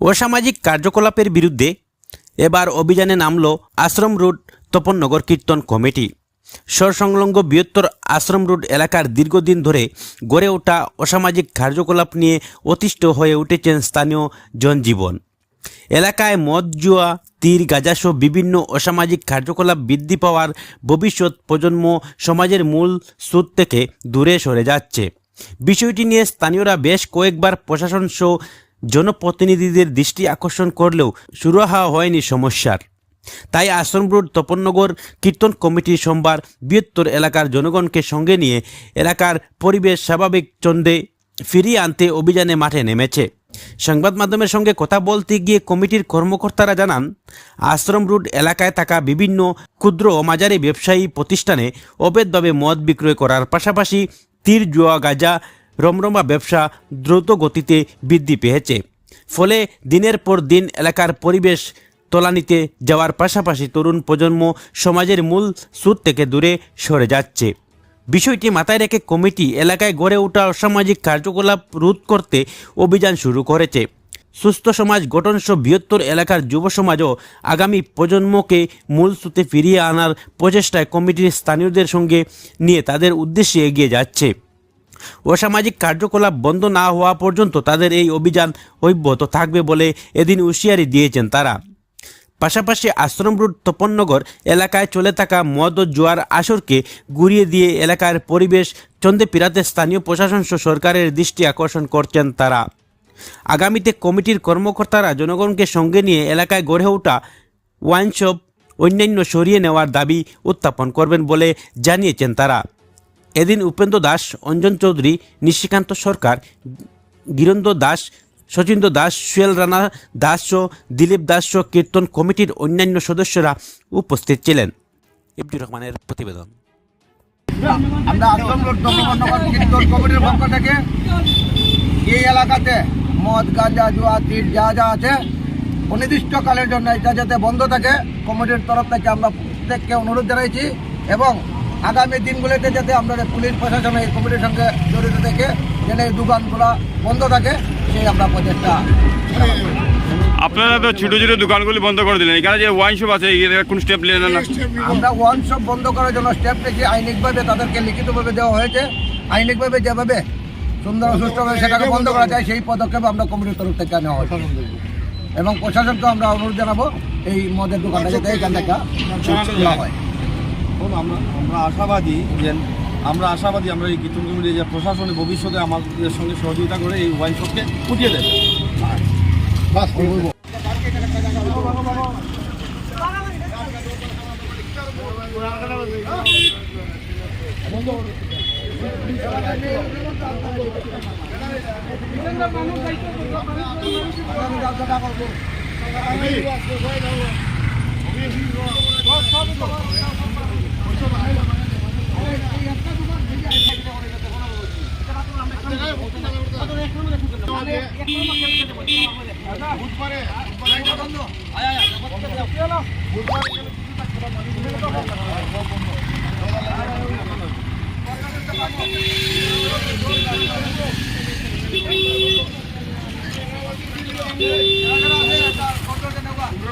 অসামাজিক কার্যকলাপের বিরুদ্ধে এবার অভিযানে নামল আশ্রম রোড তপননগর কীর্তন কমিটি। সরসংলগ্ন বৃহত্তর আশ্রম রোড এলাকার দীর্ঘদিন ধরে গড়ে ওঠা অসামাজিক কার্যকলাপ নিয়ে অতিষ্ঠ হয়ে উঠেছেন স্থানীয় জনজীবন। এলাকায় মদ, জুয়া, তীর গাজাসহ বিভিন্ন অসামাজিক কার্যকলাপ বৃদ্ধি পাওয়ার ভবিষ্যৎ প্রজন্ম সমাজের মূল স্রোত থেকে দূরে সরে যাচ্ছে। বিষয়টি নিয়ে স্থানীয়রা বেশ কয়েকবার প্রশাসন সহ জনপ্রতিনিধিদের দৃষ্টি আকর্ষণ করলেও সুরাহা হয়নি সমস্যার। তাই আশ্রম রোড তপননগর কীর্তন কমিটি সোমবার বৃহত্তর এলাকার জনগণকে সঙ্গে নিয়ে এলাকার পরিবেশ স্বাভাবিক চন্দে ফিরিয়ে আনতে অভিযানে মাঠে নেমেছে। সংবাদ মাধ্যমের সঙ্গে কথা বলতে গিয়ে কমিটির কর্মকর্তারা জানান, আশ্রম রোড এলাকায় থাকা বিভিন্ন ক্ষুদ্র ও মাঝারি ব্যবসায়ী প্রতিষ্ঠানে অবৈধভাবে মদ বিক্রয় করার পাশাপাশি তীর, জুয়া, গাঁজা রমরমা ব্যবসা দ্রুত গতিতে বৃদ্ধি পেয়েছে। ফলে দিনের পর দিন এলাকার পরিবেশ তলানিতে যাওয়ার পাশাপাশি তরুণ প্রজন্ম সমাজের মূল স্রোত থেকে দূরে সরে যাচ্ছে। বিষয়টি মাথায় রেখে কমিটি এলাকায় গড়ে ওঠা অসামাজিক কার্যকলাপ রোধ করতে অভিযান শুরু করেছে। সুস্থ সমাজ গঠনসহ বৃহত্তর এলাকার যুব সমাজও আগামী প্রজন্মকে মূল স্রোতে ফিরিয়ে আনার প্রচেষ্টায় কমিটির স্থানীয়দের সঙ্গে নিয়ে তাদের উদ্দেশ্যে এগিয়ে যাচ্ছে। অসামাজিক কার্যকলাপ বন্ধ না হওয়া পর্যন্ত তাদের এই অভিযান অব্যাহত থাকবে বলে এদিন হুঁশিয়ারি দিয়েছেন তারা। পাশাপাশি আশ্রম রোড তপননগর এলাকায় চলে থাকা মদ ও জোয়ার আসরকে গুড়িয়ে দিয়ে এলাকার পরিবেশ চন্দে পিরাতে স্থানীয় প্রশাসন সরকারের দৃষ্টি আকর্ষণ করছেন তারা। আগামীতে কমিটির কর্মকর্তারা জনগণকে সঙ্গে নিয়ে এলাকায় গড়ে ওঠা ওয়াইনশপ অন্যান্য সরিয়ে নেওয়ার দাবি উত্থাপন করবেন বলে জানিয়েছেন তারা। এদিন উপেন্দ্র দাস, অঞ্জন চৌধুরী, নিশিকান্ত সরকার গিরন্দ্র দাস, শচীন্দ্র দাস, সুয়েল রানা দাস সহ দিলীপ দাস সহ কীর্তন কমিটির অন্যান্য সদস্যরা উপস্থিত ছিলেন। ইবজুর রহমানের প্রতিবেদন। আমরা দক্ষিণনগর কীর্তন কমিটির পক্ষ থেকে এই এলাকাতে মদ, গাঁজা, জুয়া, তীর যা যা আছে, অনির্দিষ্টকালের জন্য এটা যাতে বন্ধ থাকে, কমিটির তরফ থেকে আমরা প্রত্যেককে অনুরোধ জানাইছি এবং আগামী দিনগুলিতে যাতে আমাদের পুলিশ প্রশাসন এই কমিটির সঙ্গে জড়িত থেকে যেন এই দোকানগুলো বন্ধ থাকে সেই আমরা প্রচেষ্টা আপনারা তো ছোট ছোট দোকানগুলি বন্ধ করে দিলেন। এখানে যে ওয়াইন শপ আছে কোন স্টেপ নিলেন না? আমরা ওয়ান শপ বন্ধ করার জন্য স্টেপ নিয়েছি আইনিকভাবে তাদেরকে লিখিতভাবে দেওয়া হয়েছে। আইনিকভাবে যেভাবে সুন্দর সুষ্ঠুভাবে সেটাকে বন্ধ করা যায় সেই পদক্ষেপ আমরা কমিটির তরফ থেকে নেওয়া হয়েছে। এবং প্রশাসনকে আমরা অনুরোধ জানাব এই মদের দোকানটা যাতে এখান থেকে হয়। এখন আমরা আমরা আশাবাদী যে, আমরা আশাবাদী আমরা এই কীর্তন কমিটি যে প্রশাসনে ভবিষ্যতে আমাদের সঙ্গে সহযোগিতা করে এই ওয়াইন শপকে উঠিয়ে দেবে।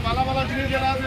ভালো ভালো জিনিস যেটা আছে